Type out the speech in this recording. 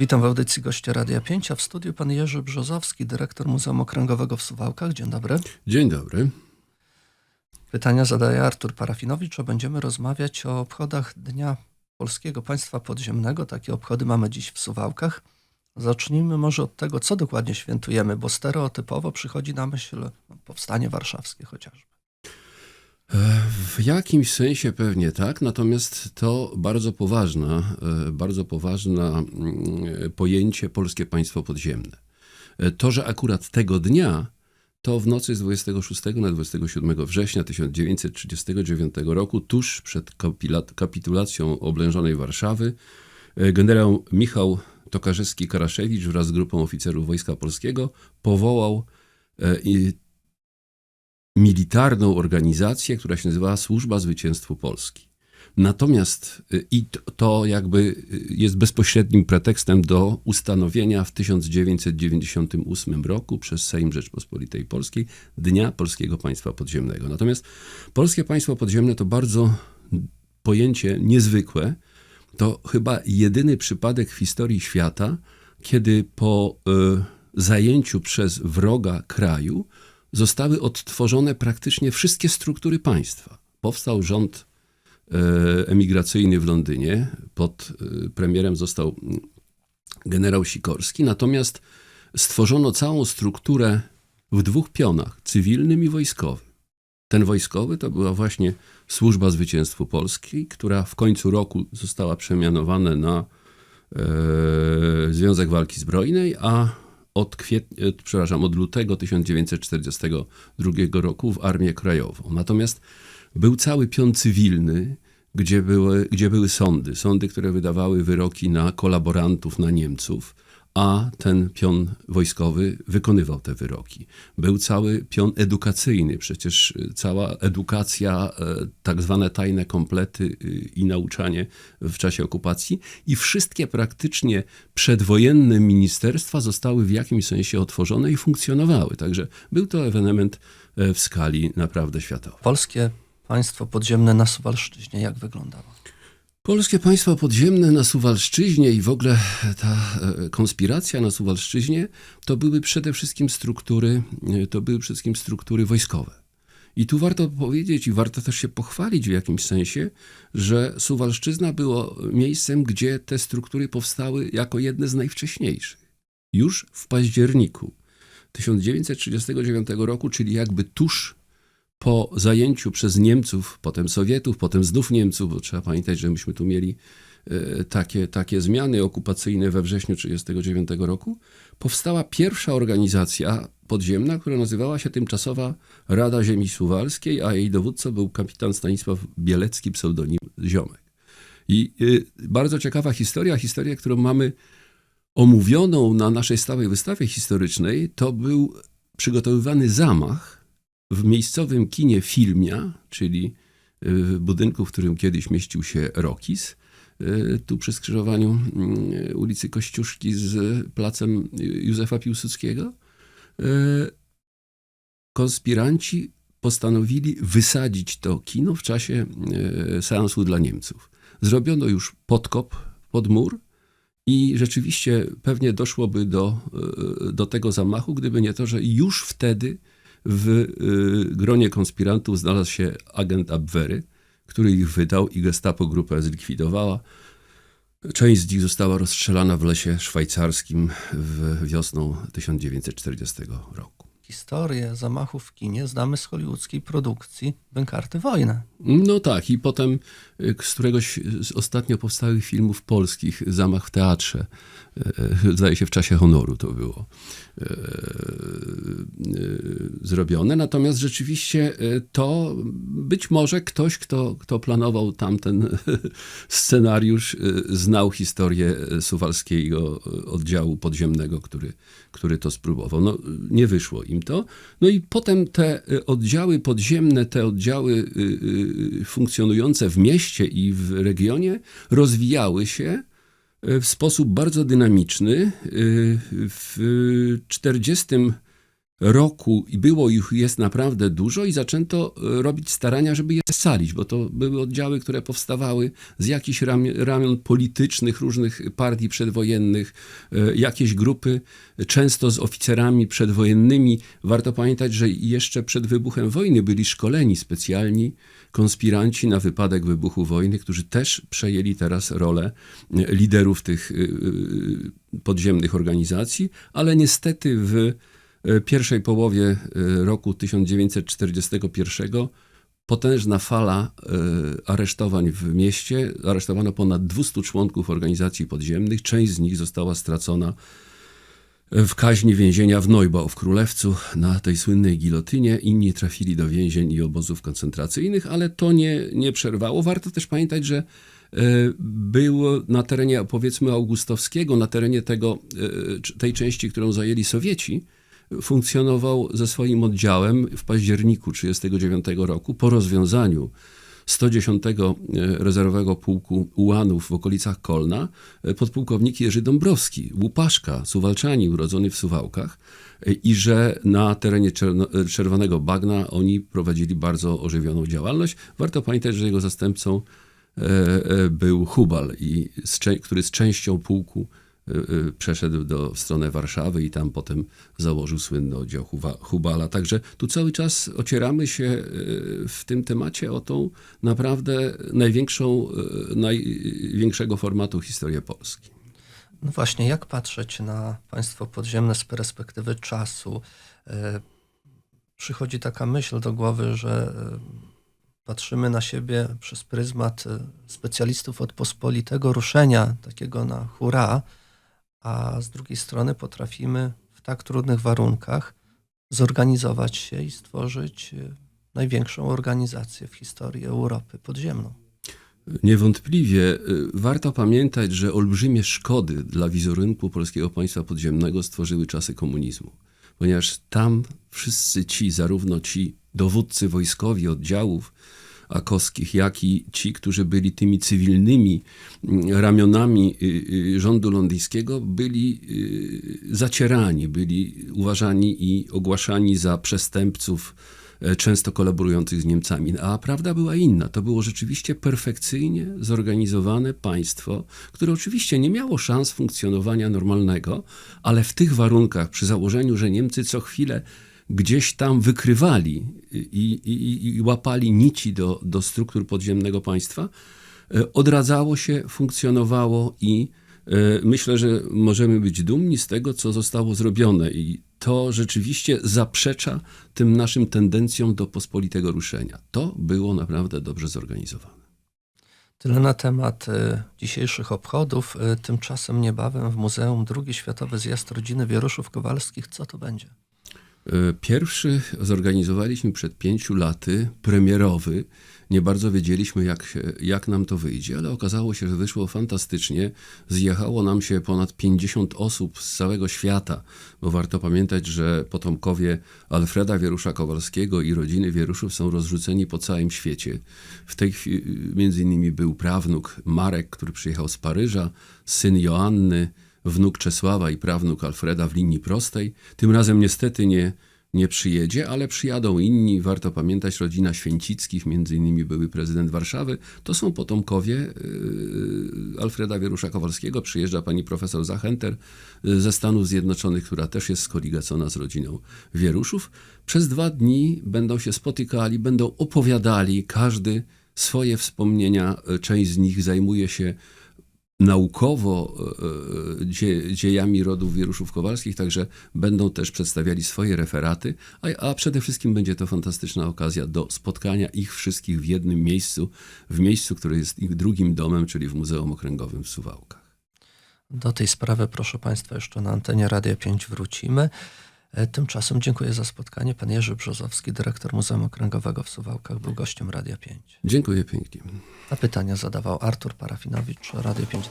Witam w audycji gościa Radia 5, a w studiu pan Jerzy Brzozowski, dyrektor Muzeum Okręgowego w Suwałkach. Dzień dobry. Dzień dobry. Pytania zadaje Artur Parafinowicz, a będziemy rozmawiać o obchodach Dnia Polskiego Państwa Podziemnego. Takie obchody mamy dziś w Suwałkach. Zacznijmy może od tego, co dokładnie świętujemy, bo stereotypowo przychodzi na myśl no, powstanie warszawskie chociażby. W jakimś sensie pewnie tak, natomiast to bardzo poważna, e, bardzo poważna mm, pojęcie polskie państwo podziemne. E, To, że akurat tego dnia, to w nocy z 26 na 27 września 1939 roku, tuż przed kapitulacją oblężonej Warszawy, e, generał Michał Tokarzewski-Karaszewicz wraz z grupą oficerów Wojska Polskiego powołał militarną organizację, która się nazywała Służba Zwycięstwu Polski. Natomiast y, i to jakby y, jest bezpośrednim pretekstem do ustanowienia w 1998 roku przez Sejm Rzeczpospolitej Polskiej Dnia Polskiego Państwa Podziemnego. Natomiast Polskie Państwo Podziemne to bardzo pojęcie niezwykłe. To chyba jedyny przypadek w historii świata, kiedy po y, zajęciu przez wroga kraju zostały odtworzone praktycznie wszystkie struktury państwa. Powstał rząd e, emigracyjny w Londynie, pod e, premierem został generał Sikorski, natomiast stworzono całą strukturę w dwóch pionach, cywilnym i wojskowym. Ten wojskowy to była właśnie Służba Zwycięstwu Polski, która w końcu roku została przemianowana na e, Związek Walki Zbrojnej, a od, e, przepraszam, od lutego 1942 roku w Armię Krajową. Natomiast był cały pion cywilny, gdzie były, gdzie były sądy. Sądy, które wydawały wyroki na kolaborantów, na Niemców, a ten pion wojskowy wykonywał te wyroki. Był cały pion edukacyjny, przecież y, cała edukacja, e, tak zwane tajne komplety y, i nauczanie w czasie okupacji i wszystkie praktycznie przedwojenne ministerstwa zostały w jakimś sensie otworzone i funkcjonowały. Także był to ewenement e, w skali naprawdę światowej. Polskie państwo podziemne na Suwalszczyźnie, jak wyglądało? Polskie państwo podziemne na Suwalszczyźnie i w ogóle ta e, konspiracja na Suwalszczyźnie to były przede wszystkim struktury, e, to były przede wszystkim struktury wojskowe. I tu warto powiedzieć i warto też się pochwalić w jakimś sensie, że Suwalszczyzna było miejscem, gdzie te struktury powstały jako jedne z najwcześniejszych. Już w październiku 1939 roku, czyli jakby tuż po zajęciu przez Niemców, potem Sowietów, potem znów Niemców, bo trzeba pamiętać, że myśmy tu mieli e, takie, takie zmiany okupacyjne we wrześniu 1939 roku, powstała pierwsza organizacja podziemna, która nazywała się tymczasowa Rada Ziemi Suwalskiej, a jej dowódcą był kapitan Stanisław Bielecki, pseudonim Ziomek. I y, bardzo ciekawa historia, historia, którą mamy omówioną na naszej stałej wystawie historycznej, to był przygotowywany zamach w miejscowym kinie Filmia, czyli w budynku, w którym kiedyś mieścił się Rokis, y, tu przy skrzyżowaniu y, ulicy Kościuszki z placem Józefa Piłsudskiego, y, konspiranci postanowili wysadzić to kino w czasie seansu dla Niemców. Zrobiono już podkop pod mur i rzeczywiście pewnie doszłoby do, do tego zamachu, gdyby nie to, że już wtedy w y, gronie konspirantów znalazł się agent Abwehry, który ich wydał i gestapo grupę zlikwidowała. Część z nich została rozstrzelana w lesie szwajcarskim w wiosną 1940 roku. Historię zamachów w kinie znamy z hollywoodzkiej produkcji Bękarty Wojny. No tak, i potem y, z któregoś z ostatnio powstałych filmów polskich, Zamach w teatrze, y, zdaje się w czasie honoru to było y, y, zrobione. Natomiast rzeczywiście y, to być może ktoś, kto, kto planował tamten scenariusz, y, znał historię suwalskiego oddziału podziemnego, który, który to spróbował. No, nie wyszło im to. No i potem te y, oddziały podziemne, te oddziały y, y, funkcjonujące w mieście i w regionie rozwijały się w sposób bardzo dynamiczny. W 40 roku i było ich jest naprawdę dużo i zaczęto e, robić starania, żeby je scalić, bo to były oddziały, które powstawały z jakichś ramion, politycznych, różnych partii przedwojennych, e, jakieś grupy, często z oficerami przedwojennymi. Warto pamiętać, że jeszcze przed wybuchem wojny byli szkoleni specjalni konspiranci na wypadek wybuchu wojny, którzy też przejęli teraz rolę e, liderów tych podziemnych organizacji, ale niestety w pierwszej połowie e, roku 1941 potężna fala e, aresztowań w mieście. Aresztowano ponad 200 członków organizacji podziemnych. Część z nich została stracona w kaźni więzienia w Neubau w Królewcu na tej słynnej gilotynie. Inni trafili do więzień i obozów koncentracyjnych, ale to nie, nie przerwało. Warto też pamiętać, że e, było na terenie powiedzmy augustowskiego, na terenie tego, e, tej części, którą zajęli Sowieci, funkcjonował ze swoim oddziałem w październiku 1939 roku po rozwiązaniu 110 rezerwowego pułku ułanów w okolicach Kolna e, podpułkownik Jerzy Dąbrowski, łupaszka, suwalczani urodzony w Suwałkach e, i że na terenie e, Czerwonego Bagna oni prowadzili bardzo ożywioną działalność. Warto pamiętać, że jego zastępcą e, e, był Hubal, który z częścią pułku e, e, przeszedł do, w stronę Warszawy i tam potem założył słynny oddział Hubala. Także tu cały czas ocieramy się e, w tym temacie o tą naprawdę największą, największego formatu historię Polski. No właśnie, jak patrzeć na państwo podziemne z perspektywy czasu? Przychodzi taka myśl do głowy, że patrzymy na siebie przez pryzmat specjalistów od pospolitego ruszenia, takiego na hura, a z drugiej strony potrafimy w tak trudnych warunkach zorganizować się i stworzyć e, największą organizację w historii Europy podziemną. Niewątpliwie y, warto pamiętać, że olbrzymie szkody dla wizerunku polskiego państwa podziemnego stworzyły czasy komunizmu, ponieważ tam wszyscy ci, zarówno ci dowódcy wojskowi oddziałów akowskich, jak i ci, którzy byli tymi cywilnymi mm, ramionami y, y, rządu londyńskiego, byli y, zacierani, byli uważani i ogłaszani za przestępców e, często kolaborujących z Niemcami. A prawda była inna. To było rzeczywiście perfekcyjnie zorganizowane państwo, które oczywiście nie miało szans funkcjonowania normalnego, ale w tych warunkach, przy założeniu, że Niemcy co chwilę gdzieś tam wykrywali i, i, i łapali nici do, do struktur podziemnego państwa, e, odradzało się, funkcjonowało i e, myślę, że możemy być dumni z tego, co zostało zrobione i to rzeczywiście zaprzecza tym naszym tendencjom do pospolitego ruszenia. To było naprawdę dobrze zorganizowane. Tyle na temat e, dzisiejszych obchodów. Tymczasem niebawem w Muzeum II Światowy Zjazd Rodziny Wieruszów Kowalskich. Co to będzie? E, Pierwszy zorganizowaliśmy przed pięciu laty, premierowy. Nie bardzo wiedzieliśmy, jak, się, jak nam to wyjdzie, ale okazało się, że wyszło fantastycznie. Zjechało nam się ponad 50 osób z całego świata, bo warto pamiętać, że potomkowie Alfreda Wierusza Kowalskiego i rodziny Wieruszów są rozrzuceni po całym świecie. W tej chwili między innymi był prawnuk Marek, który przyjechał z Paryża, syn Joanny, wnuk Czesława i prawnuk Alfreda w linii prostej. Tym razem niestety nie, nie przyjedzie, ale przyjadą inni. Warto pamiętać, rodzina Święcickich, między innymi były prezydent Warszawy. To są potomkowie yy, Alfreda Wierusza Kowalskiego. Przyjeżdża pani profesor Zachenter yy, ze Stanów Zjednoczonych, która też jest skoligacona z rodziną Wieruszów. Przez dwa dni będą się spotykali, będą opowiadali każdy swoje wspomnienia. Część z nich zajmuje się naukowo e, e, dzie, dziejami rodów wieruszów kowalskich, także będą też przedstawiali swoje referaty, a, a przede wszystkim będzie to fantastyczna okazja do spotkania ich wszystkich w jednym miejscu, w miejscu, które jest ich drugim domem, czyli w Muzeum Okręgowym w Suwałkach. Do tej sprawy, proszę Państwa, jeszcze na antenie Radia 5 wrócimy. E, Tymczasem dziękuję za spotkanie. Pan Jerzy Brzozowski, dyrektor Muzeum Okręgowego w Suwałkach, był gościem Radia 5. Dziękuję pięknie. A pytania zadawał Artur Parafinowicz, Radio 5.